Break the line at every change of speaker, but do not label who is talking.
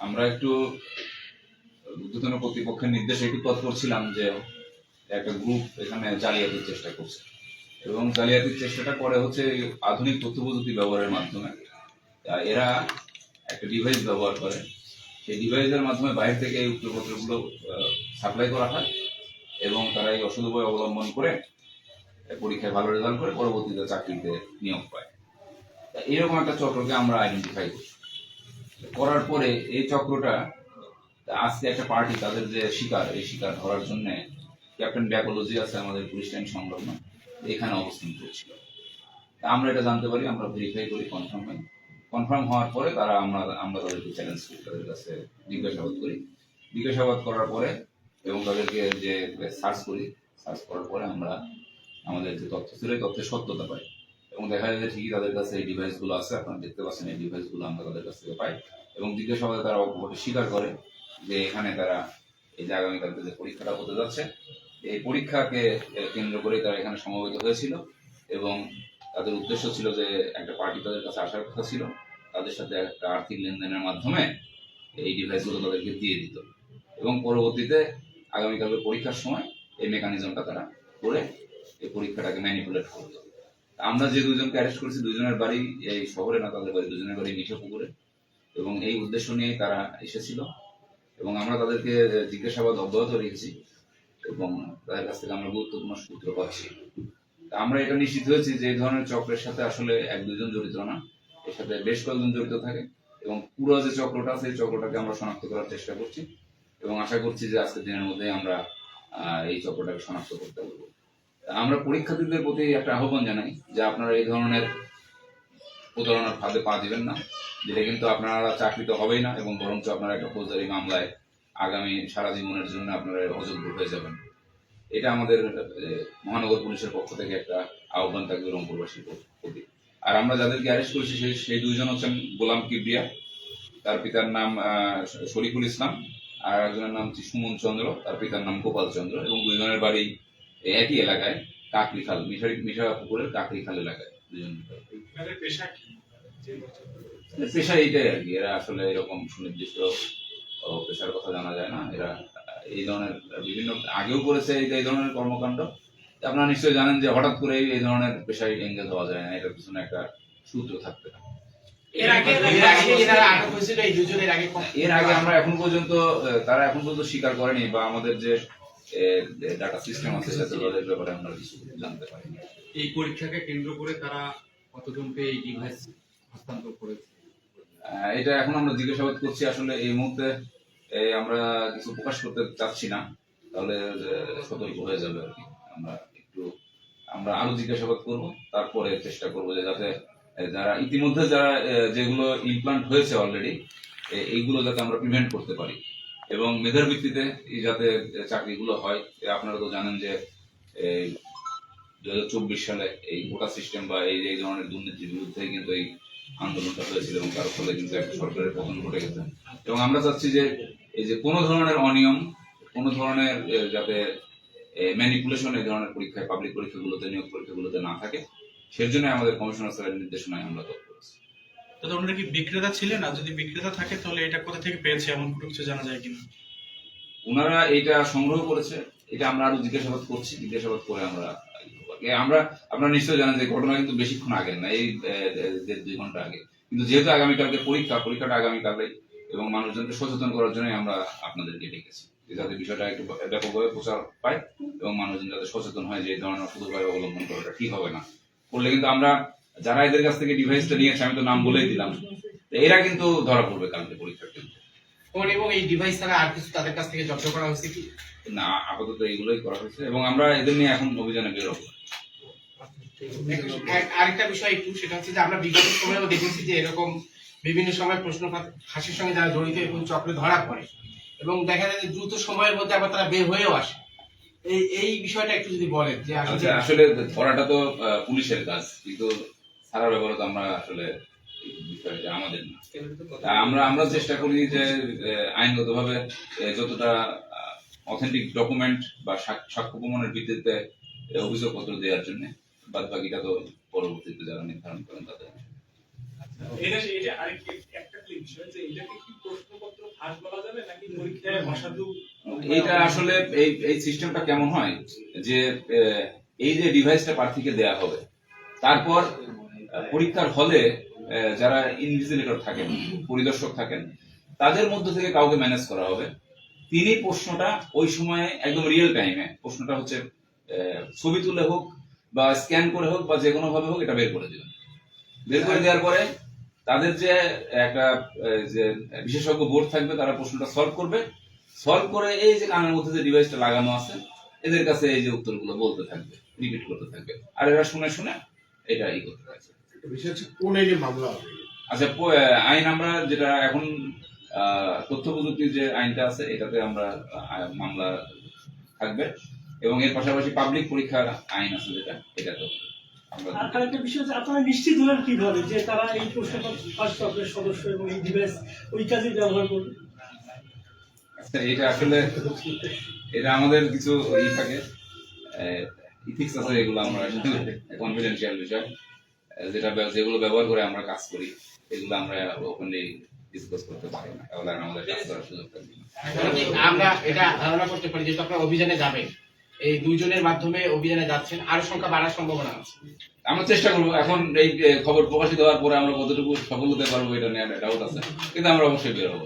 আমরা একটু, ঊর্ধ্বতন কর্তৃপক্ষের নির্দেশে একটু পথ করছিলাম যে একটা গ্রুপ এখানে জালিয়াতির চেষ্টা করছে। এবং জালিয়াতির চেষ্টাটা করে হচ্ছে আধুনিক তথ্য প্রযুক্তি ব্যবহারের মাধ্যমে। এরা একটা ডিভাইস ব্যবহার করে। সেই ডিভাইসের মাধ্যমে বাইরে থেকে এই উত্তরপত্রগুলো সাপ্লাই করা হয় এবং তারা এই অসৎ উপায় অবলম্বন করে পরীক্ষায় ভালো রেজাল্ট করে পরবর্তীতে চাকরিতে নিয়োগ পায়। এরকম একটা চক্রকে আমরা আইডেন্টিফাই করি করার পরে এই চক্রটা আজকে একটা পার্টি তাদের যে শিকার, এই শিকার ধরার জন্য ক্যাপ্টেন ব্যাকোলজি আছে আমাদের পুলিশ লাইন সংলগ্ন, এখানে অবস্থান করছিল। আমরা এটা জানতে পারি, আমরা ভেরিফাই করি কনফার্ম হয়। কনফার্ম হওয়ার পরে তারা আমরা আমরা তাদেরকে চ্যালেঞ্জ করি, তাদের কাছে জিজ্ঞাসাবাদ করি। জিজ্ঞাসাবাদ করার পরে এবং তাদেরকে যে সার্চ করি সার্চ করার পরে আমরা আমাদের যে তথ্য ছিল, এই তথ্যের সত্যতা পাই। এবং দেখা যায় যে ঠিকই তাদের কাছে এই ডিভাইসগুলো আছে, আপনারা দেখতে পাচ্ছেন এই ডিভাইসগুলো আমরা তাদের কাছ থেকে পাই। এবং জিজ্ঞাসাবাদে তারা অকপটে স্বীকার করে যে এখানে তারা এই যে আগামীকালকে যে পরীক্ষাটা হতে যাচ্ছে, এই পরীক্ষাকে কেন্দ্র করে তারা এখানে সমবেত হয়েছিল এবং তাদের উদ্দেশ্য ছিল যে একটা পার্টি তাদের কাছে আসার কথা ছিল। তাদের সাথে একটা আর্থিক লেনদেনের মাধ্যমে এই ডিভাইসগুলো তাদেরকে দিয়ে দিত। এবং পরবর্তীতে আগামীকালকে পরীক্ষার সময় এই মেকানিজমটা তারা করে এই পরীক্ষাটাকে ম্যানিপুলেট করতো। আমরা যে দুজনকে অ্যারেস্ট করেছি, দুজনের বাড়ি এই শহরে না, তাদের বাড়ি, দুজনের বাড়ি মিঠে পুকুরে। এবং এই উদ্দেশ্য নিয়ে তারা এসেছিল। এবং আমরা তাদেরকে জিজ্ঞাসাবাদ অব্যাহত রেখেছি। এবং তাদের কাছ থেকে আমরা গুরুত্বপূর্ণ সূত্র পাচ্ছি। আমরা এটা নিশ্চিত হয়েছি যে এই ধরনের চক্রের সাথে আসলে এক দুজন জড়িত না। এর সাথে বেশ কয়েকজন জড়িত থাকে। এবং পুরো যে চক্রটা আছে এই চক্রটাকে আমরা শনাক্ত করার চেষ্টা করছি। এবং আশা করছি যে আজকের দিনের মধ্যে আমরা এই চক্রটাকে শনাক্ত করতে পারব। আমরা পরীক্ষার্থীদের প্রতি একটা আহ্বান জানাই যে আপনারা এই ধরনের প্রতারণার ফাঁদে পা দিবেন না। যেটা কিন্তু আপনারা চাকরি তো হবেই না এবং বরঞ্চ আপনারা একটা ফৌজদারি মামলায় আগামী সারা জীবনের জন্য আপনারা অযোগ্য হয়ে যাবেন। এটা আমাদের মহানগর পুলিশের পক্ষ থেকে একটা আহ্বান থাকবে রংপুরবাসীর প্রতি। আর আমরা যাদেরকে অ্যারেস্ট করেছি সেই সেই দুইজন হচ্ছেন গোলাম কিবরিয়া, তার পিতার নাম শরীফুল ইসলাম, আর একজনের নাম হচ্ছে সুমন চন্দ্র, তার পিতার নাম গোপাল চন্দ্র এবং দুইজনের বাড়ি একই এলাকায় কাকরি খাল মিঠারি মিঠা পুকুরের কাকরি খাল এলাকায় দুজন
পেশা কি?
পেশা এইটাই আর কি এরা আসলে এরকম সুনির্দিষ্ট পেশার কথা জানা যায় না। এরা এই ধরনের বিভিন্ন আগেও করেছে এই ধরনের কর্মকাণ্ড। আপনারা নিশ্চয়ই জানেন যে হঠাৎ করে এই ধরনের পেশায় এঙ্গেজ হওয়া যায় না এটার পিছনে একটা সূত্র থাকতে পারে।
এর আগে
আমরা এখন পর্যন্ত আহ, তারা এখন পর্যন্ত স্বীকার করেনি বা আমাদের যে ডাটা সিস্টেম আছে সেটা তাদের ব্যাপারে আমরা কিছু জানতে পারি।
এই পরীক্ষাকে কেন্দ্র করে তারা কতজনকে এই ডিভাইস হস্তান্তর করেছে?
এটা এখন আমরা জিজ্ঞাসাবাদ করছি আসলে এই মুহূর্তে আমরা কিছু প্রকাশ করতে চাচ্ছি না। তাহলে সতর্ক হয়ে যাবে আর কি। আমরা একটু আমরা আরও জিজ্ঞাসাবাদ করব তারপরে চেষ্টা করব যে যাতে যারা ইতিমধ্যে যারা যেগুলো ইমপ্লান্ট হয়েছে অলরেডি এইগুলো যাতে আমরা প্রিভেন্ট করতে পারি। এবং মেধার ভিত্তিতে এই যাতে চাকরিগুলো হয় আপনারা তো জানেন যে এই দু হাজার চব্বিশ সালে এই কোটা সিস্টেম বা এই যে ধরনের দুর্নীতির বিরুদ্ধে কিন্তু এই আন্দোলনটা হয়েছিল এবং তার ফলে কিন্তু একটা সরকারের পতন ঘটে গেছে। এবং আমরা চাচ্ছি যে এই যে কোনো ধরনের অনিয়ম, কোনো ধরনের যাতে ম্যানিপুলেশন এই ধরনের পরীক্ষায় পাবলিক পরীক্ষাগুলোতে, নিয়োগ পরীক্ষাগুলোতে না থাকে সেজন্য আমাদের কমিশনার স্যারের নির্দেশনায় আমরা তৎপর আছি।
দাদা ওনারা কি বিক্রেতা ছিলেন? যদি বিক্রেতা থাকে, তাহলে এটা কোথা থেকে পেয়েছে? এমন কোনো কিছু জানা যায় কিনা?
ওনারা এইটা সংগ্রহ করেছে। এটা আমরা আরও জিজ্ঞাসাবাদ করছি। জিজ্ঞাসাবাদ করে আমরা আমরা, আপনারা জানেন যে ঘটনা কিন্তু বেশিক্ষণ আগে না, এই দেড় দুই ঘণ্টা আগে। কিন্তু যেহেতু আগামীকালকে পরীক্ষা, পরীক্ষাটা আগামীকালে এবং মানুষজনকে সচেতন করার জন্যই আমরা আপনাদেরকে ডেকেছি যাতে বিষয়টা একটু ব্যাপকভাবে প্রচার পায় এবং মানুষজন যাতে সচেতন হয় যে এই ধরনের অসুবিধা অবলম্বন করাটা ঠিক হবে না। করলে কিন্তু আমরা যারা এদের কাছ থেকে ডিভাইসটা নিয়েছে আমি তো নাম বলেই দিলাম। এরা কিন্তু ধরা পড়বে কালকে পরীক্ষার কেন্দ্রে।
এবং এই ডিভাইস ছাড়া আর কিছু তাদের কাছ থেকে জব্দ করা হয়েছে কি?
না আপাতত এইগুলোই করা হয়েছে এবং আমরা এদের নিয়ে এখন অভিযানে বেরোবো
আরেকটা বিষয় একটু সেটা হচ্ছে যে আমরা বিগত সময়েও দেখেছি যে এরকম বিভিন্ন সময় প্রশ্ন হাসির সঙ্গে যারা জড়িত এবং চক্রে ধরা পড়ে এবং দেখা যায় যে দ্রুত সময়ের মধ্যে আবার তারা বের হয়েও আসে। এই এই বিষয়টা একটু যদি বলেন যে আসলে
আচ্ছা ধরাটা তো পুলিশের কাজ কিন্তু সারা ব্যাপারে তো আমরা আসলে এই বিষয়টা আমাদের না। আমরা আমরা চেষ্টা করি যে আইনগতভাবে যতটা অথেন্টিক ডকুমেন্ট বা সাক্ষ্য প্রমাণের ভিত্তিতে অভিযোগপত্র দেওয়ার জন্য বাদ বাকিটা তো পরবর্তীতে যারা নির্ধারণ করেন তাদের।
এটা এটা
আসলে এই এই সিস্টেমটা কেমন হয় যে এই যে ডিভাইসটা প্রার্থীকে দেয়া হবে তারপর পরীক্ষার হলে যারা ইনভিজিলেটর থাকেন, পরিদর্শক থাকেন, তাদের মধ্য থেকে কাউকে ম্যানেজ করা হবে। তিনি প্রশ্নটা ওই সময়ে একদম রিয়েল টাইমে প্রশ্নটা হচ্ছে ছবি তুলে হোক বা স্ক্যান করে হোক বা যে কোনো ভাবে হোক এটা বের করে দেবেন বের করে দেওয়ার পরে তাদের যে একটা যে বিশেষজ্ঞ বোর্ড থাকবে, তারা প্রশ্নটা সলভ করবে। সলভ করে এই যে কানের মধ্যে যে ডিভাইসটা লাগানো আছে, এদের কাছে এই যে উত্তরগুলো বলতে থাকবে রিপিট করতে থাকবে। আর এরা শুনে শুনে এটা ই করতে থাকবে
বিষয় হচ্ছে কোন আইনে মামলা হবে?
আচ্ছা আইন আমরা যেটা এখন আহ, তথ্য প্রযুক্তির যে আইনটা আছে এটাতে আমরা মামলা থাকবে। এবং এর পাশাপাশি পাবলিক পরীক্ষার আইন আছে যেটা এটা তো
আর আরেকটা বিষয় হচ্ছে আপনারা নিশ্চিত হলেন কীভাবে যে তারা এই প্রশ্নপত্র ফার্স্ট সদস্য এবং এই ডিভাইস ওই কাজে ব্যবহার করবে?
আচ্ছা এটা আসলে এটা আমাদের কিছু ই থাকে ইথিক্স আছে এগুলো আমরা কনফিডেন্সিয়াল বিষয়। যেটা যেগুলো ব্যবহার করে আমরা কাজ করি এগুলো আমরা ওপেনলি ডিসকাস করতে পারি না। তাহলে আমাদের কাজ করার সুযোগ থাকবে না
এখন কি আমরা এটা ধারণা করতে পারি যেহেতু আপনারা অভিযানে যাবেন এই দুইজনের মাধ্যমে অভিযানে যাচ্ছেন আরও সংখ্যা বাড়ার সম্ভাবনা আছে।
আমরা চেষ্টা করব। এখন এই খবর প্রকাশিত হওয়ার পরে আমরা কতটুকু সফল হতে পারব এটা নিয়ে ডাউট আছে। কিন্তু আমরা অবশ্যই বের হব।